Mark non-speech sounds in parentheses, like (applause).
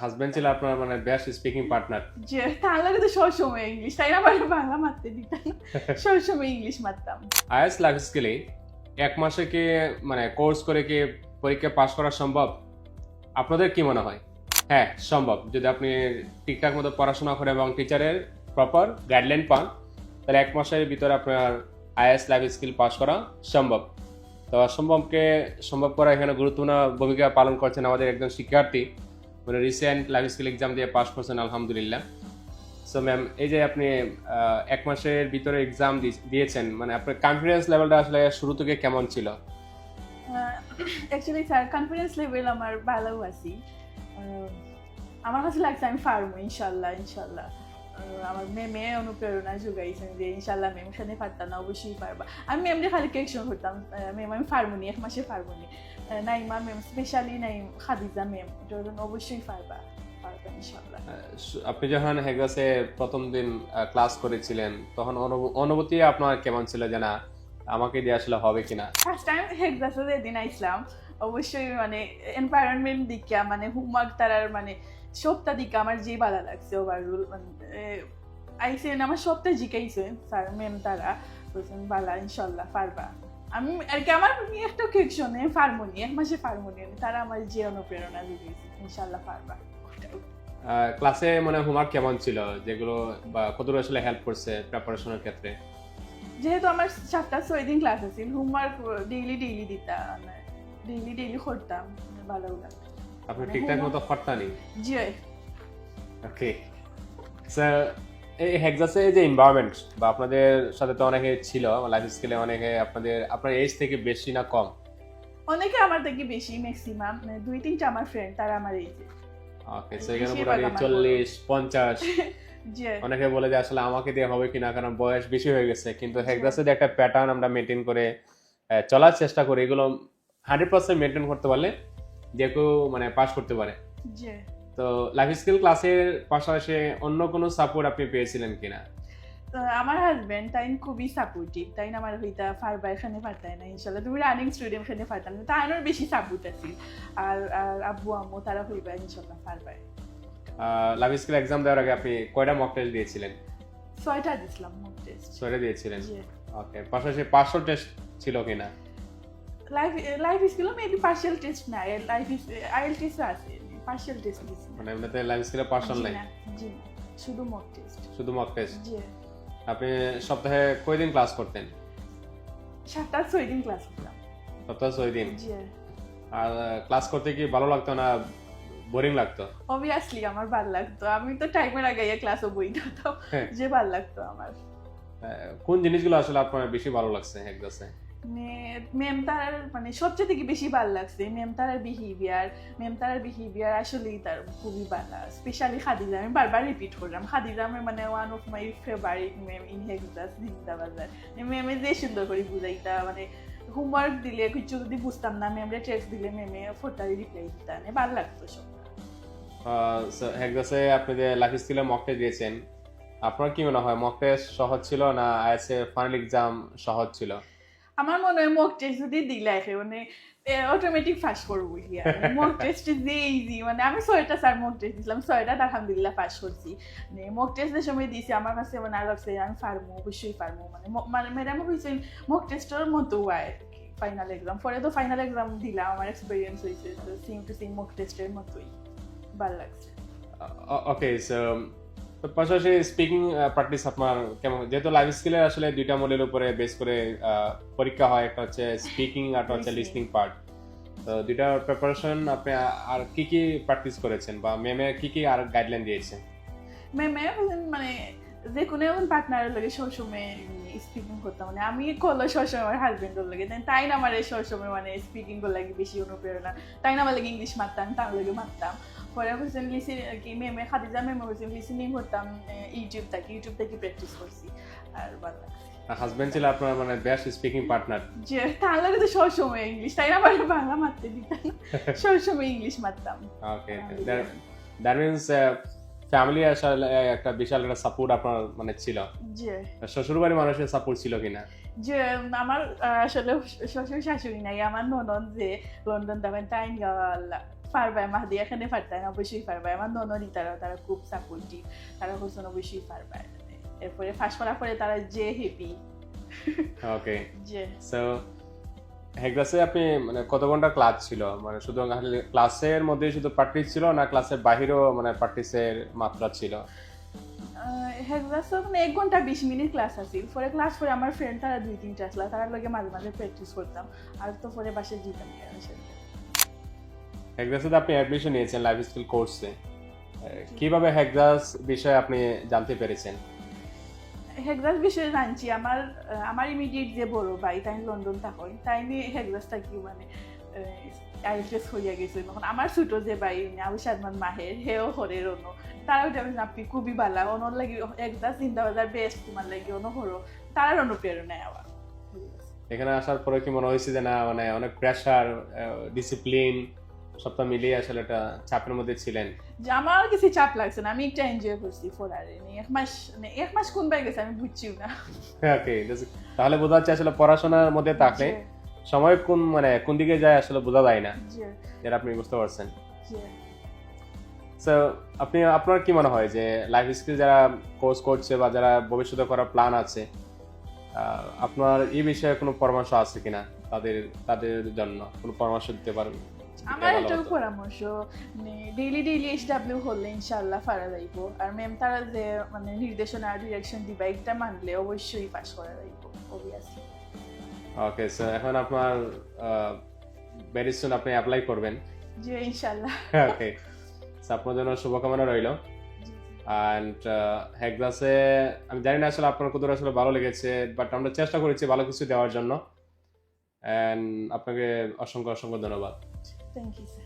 Husband ছিল আপনার মানে বেস্ট স্পিকিং পার্টনার যে তাহলে তো সবসময় ইংলিশ তাই না? বাংলা মারতে দিতাম। (laughs) সবসময় ইংলিশ মারতাম। আইএস লাইফ স্কিলে এক মাসে কি মানে কোর্স করে কি পরীক্ষা পাশ করা সম্ভব? আপনাদের কি মনে হয়? হ্যাঁ সম্ভব। যদি আপনি ঠিকঠাক মতো পড়াশোনা করে এবং টিচারের প্রপার গাইডলাইন পান তাহলে এক মাসের ভিতরে আপনার আইএস লাইফ স্কিল পাস করা সম্ভব। তো অসম্ভবকে সম্ভব করা এখানে গুরুত্বপূর্ণ ভূমিকা পালন করছেন আমাদের একজন শিক্ষার্থী। মানে রিসেন্ট লাইফ স্কিল এক্সাম দিয়ে পাস করছেন, আলহামদুলিল্লাহ। সো ম্যাম এই যে আপনি এক মাসের ভিতরে এক্সাম দিয়েছেন মানে আপনার কনফিডেন্স লেভেলটা আসলে শুরু থেকে কেমন ছিল? অ্যাকচুয়ালি স্যার কনফিডেন্স লেভেল আমার ভালো আছি। আমার কাছে লাগছে আমি পারব, ইনশাল্লাহ ইনশাল্লাহ। আমার মেমে অনুপ্রেরণা যোগাইছেন যে ইনশাল্লাহ মেম সাথে পারতাম না অবশ্যই পারবা। আমি মেমরে খালি কেকশন করতাম মেম আমি পারব নি এক মাসে পারব নি। আহ, নাইমা মেম স্পেশালি নাই খাদিজা মেম এটার অবশ্যই পারবা আপনি যখন হেগাসে প্রথম দিন ক্লাস করেছিলেন তখন অনুভ- অনুভূতি আপনার কেমন ছিল যে না আমাকে দিয়ে আসলে হবে কিনা? ফার্স্ট টাইম হেক্সাসে যেদিন আইসলাম অবশ্যই মানে এনভায়রনমেন্ট দিকা মানে হোমওয়ার্ক তারার মানে সবটা দিকে আমার যে ভালো লাগছে ওভারঅল মানে আইসেন আমার সবটা জিকাইছে স্যার ম্যাম তারা বলছেন বালা ইনশাল্লাহ পারবা। আমি আর কি আমার একটা কেকশনে ফার্মোনি এক মাসে ফার্মোনি তারা আমার যে অনুপ্রেরণা দিয়েছে ইনশাল্লাহ পারবা। ক্লাসে মানে হোমওয়ার্ক কেমন ছিল? যেগুলো বা কতটুকু আসলে হেল্প করছে প্রিপারেশনের ক্ষেত্রে? যেহেতু আমার সাতটা ছয় দিন ক্লাস আছে হোমওয়ার্ক ডেইলি ডেইলি দিতাম ডেইলি ডেইলি করতাম ভালো লাগতো আপনি মানে ঠিকঠাক মতো করতানি জি ওকে স্যার এই হেক্সাসে যে এনভায়রনমেন্ট বা আপনাদের সাথে তো অনেকে ছিল লাইফ স্কিলে অনেকে আপনাদের আপনার এজ থেকে বেশি না কম? অনেকে আমার থেকে বেশি ম্যাক্সিমাম দুই তিনটা আমার ফ্রেন্ড তারা আমার এই ওকে সেখানে বেশিরভাগ মোটামুটি আমার চল্লিশ পঞ্চাশ। (laughs) অনেকে বলে যে আসলে আমাকে দিয়ে হবে কিনা কারণ বয়স বেশি হয়ে গেছে। কিন্তু হেক্সাসে যে একটা প্যাটার্ন আমরা মেনটেন করে চলার চেষ্টা করি। এগুলো হান্ড্রেড পার্সেন্ট মেনটেন করতে পারলে যে কেউ মানে পাস করতে পারে। তো লাইফ স্কিল ক্লাসের পাশাপাশি অন্য কোনো সাপোর্ট আপনি পেয়েছিলেন কিনা? তো আমার হাজবেন্ড তাই খুবই সাপোর্টিভ তাই না আমার হইতা ফারবা এখানে পারতাই না ইনশাল্লাহ তুমি রানিং স্টুডেন্ট এখানে পারতাম না তাই বেশি সাপোর্ট আছে। আর আর আব্বু আম্মু তারা হইবা ইনশাল্লাহ পারবাই লাইফ স্কিল এক্সাম দেওয়ার আগে আপনি কয়টা মক টেস্ট দিয়েছিলেন? ছয়টা দিছিলাম মক টেস্ট ছয়টা দিয়েছিলেন? ওকে পাশাপাশি পাঁচশো টেস্ট ছিল কিনা? Life life skill maybe partial test না লাইফ আইএল টেস্ট আছে পার্সিয়াল টেস্ট দিছি। মানে এমনিতে লাইফ স্কিলে জি নাই? জি শুধু মক টেস্ট শুধু মক টেস্ট জি। আপনি সপ্তাহে কয়দিন ক্লাস করতেন? সাতটা ছয় দিন ক্লাস করলাম সপ্তাহে ছয় দিন জি। আর ক্লাস করতে কি ভালো লাগতো না বোরিং লাগতো? অবভিয়াসলি আমার ভালো লাগতো। আমি তো টাইমের আগে ক্লাসও বই হ্যাঁ। যে ভালো লাগতো আমার। কোন জিনিসগুলো আসলে আপনার বেশি ভালো লাগছে হেক্সাসে মেম তার মানে সবচেয়ে থেকে বেশি ভালো লাগছে। মেম তার বিহেভিয়ার তার বিহেভিয়ার আসলেই তার খুবই ভালো স্পেশালি খাদিজা, আমি বারবার রিপিট করলাম। খাদিজা আমি মানে one of my favourite meme in হেক্সাস Zinda Bazar মেমে যে সুন্দর করে বুঝাইতা মানে হোমওয়ার্ক দিলে কিছু যদি বুঝতাম না মেমরে টেক্সট দিলে মেমে ফোটারি রিপ্লাই মানে ভালো লাগতো সব। হেক্সাসে আপনি যে লাইফ স্কিলে মক টেস্ট দিয়েছেন, আপনার কি মনে হয় মক সহজ ছিল না আইএসএ ফাইনাল এক্সাম সহজ ছিল? আমার মনে হয় মক টেস্ট যদি দিলে মানে অটোমেটিক পাস করব হিয়া মক টেস্ট যে ইজি মানে আমি ছয়টা স্যার মক টেস্ট দিলাম ছয়টা আলহামদুলিল্লাহ পাস করছি মানে মক টেস্টের সময় দিয়েছি আমার কাছে মানে আর লাগছে আমি পারব অবশ্যই পারব মানে মানে ম্যাডাম হয়েছে মক টেস্টের মতো হয় ফাইনাল এক্সাম পরে তো ফাইনাল এক্সাম দিলাম আমার এক্সপিরিয়েন্স হয়েছে সেম টু সেম মক টেস্টের মতোই ভালো লাগছে। ওকে সো পাশাপাশি স্পিকিং প্র্যাকটিস আপনার কেমন? যেহেতু লাইফ স্কিলের আসলে দুইটা মডেলের উপরে বেস করে পরীক্ষা হয় একটা হচ্ছে স্পিকিং আর একটা হচ্ছে লিসনিং পার্ট তো দুইটা প্রিপারেশন আপনি আর কি কি প্র্যাকটিস করেছেন? বা ম্যামে কি কি আর গাইডলাইন দিয়েছে ম্যামে মানে যে কোনো এমন পার্টনারের লাগে সবসময় স্পিকিং করতাম। মানে আমি কলো সবসময় আমার হাজবেন্ডের লাগে। দেন তাই না আমার সবসময় মানে স্পিকিং করে লাগে বেশি অনুপ্রেরণা। তাই না আমার লাগে ইংলিশ মারতাম তার লাগে মারতাম। পরে হচ্ছেন লিসি কি মেমে খাদিজা মেমে হচ্ছেন লিসনিং করতাম ইউটিউব থেকে ইউটিউব থেকে প্র্যাকটিস করছি। আর লাগছে। হাজবেন্ড ছিল আপনার মানে বেস্ট স্পিকিং পার্টনার যে তার লাগে তো সবসময় ইংলিশ তাই না? আমার বাংলা মারতে দিতাম না। সবসময় ইংলিশ মারতাম। ওকে দ্যাট মিনস ফ্যামিলি আসলে একটা বিশাল একটা সাপোর্ট আপনার মানে ছিল। যে শ্বশুর বাড়ির মানুষের সাপোর্ট ছিল কিনা? যে আমার আসলে শ্বশুর শাশুড়ি নাই আমার ননদ যে লন্ডন যাবেন তাই পারবে মাহাদি এখানে পারতাম অবশ্যই পারবে আমার ননদি তারা তারা খুব সাপোর্টিভ তারা হোসেন অবশ্যই পারবে এরপরে ফার্স্ট করার পরে তারা যে হেপি। ওকে যে সো হেক্সাসে আপনি মানে কত ঘণ্টা ক্লাস ছিল? মানে শুধু ক্লাসের মধ্যে শুধু প্র্যাকটিস ছিল না ক্লাসের বাহিরেও মানে প্র্যাকটিসের মাত্রা ছিল? হেক্সাস মানে এক ঘণ্টা বিশ মিনিট ক্লাস আছিল পরে ক্লাস পরে আমার ফ্রেন্ড তারা দুই তিনটা আসলা তার লগে মাঝে মাঝে প্র্যাকটিস করতাম। আর তো পরে বাসে যেতাম। হেক্সাসে আপনি অ্যাডমিশন নিয়েছেন লাইফ স্কিল কোর্সে কীভাবে হেক্সাস বিষয়ে আপনি জানতে পেরেছেন? হেক্সাস বিষয়ে জানছি। আমার আমার ইমিডিয়েট যে বড় ভাই তাই লন্ডন থাকই তাই নিয়ে হেক্সাসটা কি মানে আইএফএস হইয়া গেছে। তখন আমার ছোট যে ভাই আবু সাদমান মাহের হেও হরের অন্য তারাও যাবেন আপনি খুবই ভালো। অনর লাগি হেক্সাস চিন্তা বাজার বেস্ট তোমার লাগি অন্য হরো তারার অনুপ্রেরণায় আবার। এখানে আসার পরে কি মনে হয়েছে যে না মানে অনেক প্রেশার ডিসিপ্লিন সবটা মিলিয়ে আসলে একটা চাপের মধ্যে ছিলেন। যে আমার কিছু চাপ লাগছে না আমি একটা এনজয় করছি ফোরারে নিয়ে এক মাস মানে এক মাস কোন বাই গেছে আমি বুঝছিও না। ওকে তাহলে বোঝা যাচ্ছে আসলে পড়াশোনার মধ্যে থাকলে সময় কোন মানে কোন দিকে যায় আসলে বোঝা যায় না। যেটা আপনি বুঝতে পারছেন। সো আপনি আপনার কি মনে হয় যে লাইফ স্কিল যারা কোর্স করছে বা যারা ভবিষ্যতে করার প্ল্যান আছে আপনার এই বিষয়ে কোনো পরামর্শ আছে কিনা তাদের তাদের জন্য? কোনো পরামর্শ দিতে পারেন আমার এটাও পরামর্শ মানে ডেইলি ডেইলি এইচ ডাব্লিউ হলে ইনশাল্লাহ পারা যাইব আর ম্যাম তারা যে মানে নির্দেশনা আর ডিরেকশন দিবা একটা মানলে অবশ্যই পাস করা যাইব অবভিয়াসলি ওকে স্যার এখন আপনার ভেরি সুন আপনি অ্যাপ্লাই করবেন যে ইনশাল্লাহ ওকে আপনার জন্য শুভকামনা রইল অ্যান্ড হ্যাকগ্লাসে আমি জানি না আসলে আপনার কতটা আসলে ভালো লেগেছে বাট আমরা চেষ্টা করেছি ভালো কিছু দেওয়ার জন্য। অ্যান্ড আপনাকে অসংখ্য অসংখ্য ধন্যবাদ। Thank you, sir.